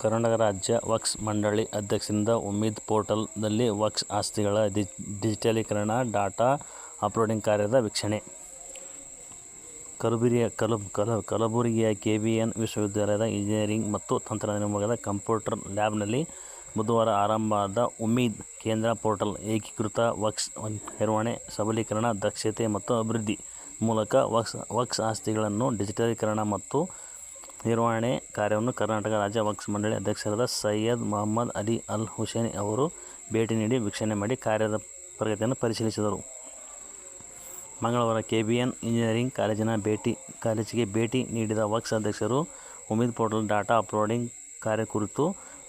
ಕರ್ನಾಟಕ ರಾಜ್ಯ ವಕ್ಸ್ ಮಂಡಳಿ ಅಧ್ಯಕ್ಷರಿಂದ ಉಮ್ಮೀದ್ ಪೋರ್ಟಲ್ನಲ್ಲಿ ವಕ್ಸ್ ಆಸ್ತಿಗಳ ಡಿಜಿಟಲೀಕರಣ, ಡಾಟಾ ಅಪ್ಲೋಡಿಂಗ್ ಕಾರ್ಯದ ವೀಕ್ಷಣೆ. ಕಲಬುರಗಿಯ ಕಲಬುರಗಿಯ ಎನ್ ವಿಶ್ವವಿದ್ಯಾಲಯದ ಇಂಜಿನಿಯರಿಂಗ್ ಮತ್ತು ತಂತ್ರಜ್ಞಾನ ವಿಭಾಗದ ಕಂಪ್ಯೂಟರ್ ಲ್ಯಾಬ್ನಲ್ಲಿ ಬುಧವಾರ ಆರಂಭವಾದ ಉಮ್ಮೀದ್ ಕೇಂದ್ರ ಪೋರ್ಟಲ್ ಏಕೀಕೃತ ವಕ್ಸ್ ನಿರ್ವಹಣೆ, ಸಬಲೀಕರಣ, ದಕ್ಷತೆ ಮತ್ತು ಅಭಿವೃದ್ಧಿ ಮೂಲಕ ವಕ್ಸ್ ವಕ್ಸ್ ಆಸ್ತಿಗಳನ್ನು ಡಿಜಿಟಲೀಕರಣ ಮತ್ತು ನಿರ್ವಹಣೆ ಕಾರ್ಯವನ್ನು ಕರ್ನಾಟಕ ರಾಜ್ಯ ವಕ್ಫ್ ಮಂಡಳಿ ಅಧ್ಯಕ್ಷರಾದ ಸೈಯದ್ ಮೊಹಮ್ಮದ್ ಅಲಿ ಅಲ್ ಹುಸೇನಿ ಅವರು ಭೇಟಿ ನೀಡಿ ವೀಕ್ಷಣೆ ಮಾಡಿ ಕಾರ್ಯದ ಪ್ರಗತಿಯನ್ನು ಪರಿಶೀಲಿಸಿದರು. ಮಂಗಳವಾರ ಕೆಬಿಎನ್ ಇಂಜಿನಿಯರಿಂಗ್ ಕಾಲೇಜಿನ ಭೇಟಿ, ಕಾಲೇಜಿಗೆ ಭೇಟಿ ನೀಡಿದ ವಕ್ಸ್ ಅಧ್ಯಕ್ಷರು ಉಮೇದ್ ಪೋರ್ಟಲ್ ಡಾಟಾ ಅಪ್ಲೋಡಿಂಗ್ ಕಾರ್ಯ ಕುರಿತು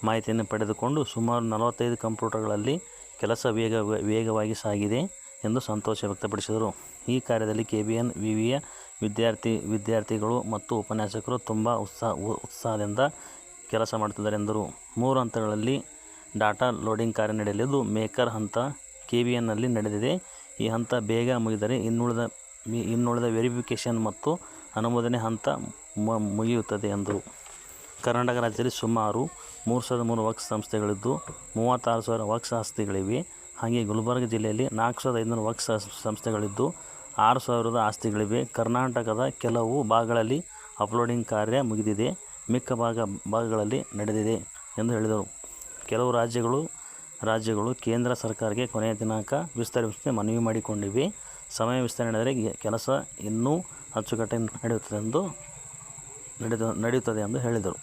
ಮಾಹಿತಿಯನ್ನು ಪಡೆದುಕೊಂಡು ಸುಮಾರು ನಲವತ್ತೈದು ಕಂಪ್ಯೂಟರ್ಗಳಲ್ಲಿ ಕೆಲಸ ವೇಗ, ವೇಗವಾಗಿ ಸಾಗಿದೆ ಎಂದು ಸಂತೋಷ ವ್ಯಕ್ತಪಡಿಸಿದರು. ಈ ಕಾರ್ಯದಲ್ಲಿ ಕೆಬಿಎನ್ ವಿವಿಯ ವಿದ್ಯಾರ್ಥಿ ವಿದ್ಯಾರ್ಥಿಗಳು ಮತ್ತು ಉಪನ್ಯಾಸಕರು ತುಂಬ ಉತ್ಸಾಹ ಉತ್ಸಾಹದಿಂದ ಕೆಲಸ ಮಾಡುತ್ತಿದ್ದಾರೆ ಎಂದರು. ಮೂರು ಹಂತಗಳಲ್ಲಿ ಡಾಟಾ ಲೋಡಿಂಗ್ ಕಾರ್ಯ ನಡೆಯಲಿದ್ದು, ಮೇಕರ್ ಹಂತ ಕೆ ವಿ ಎನ್ನಲ್ಲಿ ನಡೆದಿದೆ. ಈ ಹಂತ ಬೇಗ ಮುಗಿದರೆ ಇನ್ನುಳಿದ ಇನ್ನುಳಿದ ವೆರಿಫಿಕೇಷನ್ ಮತ್ತು ಅನುಮೋದನೆ ಹಂತ ಮುಗಿಯುತ್ತದೆ ಎಂದರು. ಕರ್ನಾಟಕ ರಾಜ್ಯದಲ್ಲಿ ಸುಮಾರು ಮೂರು ಸಾವಿರದ ಮೂರು ವಕ್ಸ್ ಸಂಸ್ಥೆಗಳಿದ್ದು, ಮೂವತ್ತಾರು ಸಾವಿರ ವಕ್ಸ್ ಆಸ್ತಿಗಳಿವೆ. ಹಾಗೆಯೇ ಗುಲ್ಬರ್ಗ ಜಿಲ್ಲೆಯಲ್ಲಿ ನಾಲ್ಕು ಸಾವಿರದ ಐನೂರು ವಕ್ಫ್ ಸಂಸ್ಥೆಗಳಿದ್ದು, ಆರು ಸಾವಿರದ ಆಸ್ತಿಗಳಿವೆ. ಕರ್ನಾಟಕದ ಕೆಲವು ಭಾಗಗಳಲ್ಲಿ ಅಪ್ಲೋಡಿಂಗ್ ಕಾರ್ಯ ಮುಗಿದಿದೆ, ಮಿಕ್ಕ ಭಾಗ ಭಾಗಗಳಲ್ಲಿ ನಡೆದಿದೆ ಎಂದು ಹೇಳಿದರು. ಕೆಲವು ರಾಜ್ಯಗಳು ರಾಜ್ಯಗಳು ಕೇಂದ್ರ ಸರ್ಕಾರಕ್ಕೆ ಕೊನೆಯ ದಿನಾಂಕ ವಿಸ್ತರಿಸುವಂತೆ ಮನವಿ ಮಾಡಿಕೊಂಡಿವೆ. ಸಮಯ ವಿಸ್ತರಣೆ ನಡೆದರೆ ಕೆಲಸ ಇನ್ನೂ ಅಚ್ಚುಕಟ್ಟೆ ನಡೆಯುತ್ತದೆ ಎಂದು ನಡೆದು ನಡೆಯುತ್ತದೆ ಎಂದು ಹೇಳಿದರು.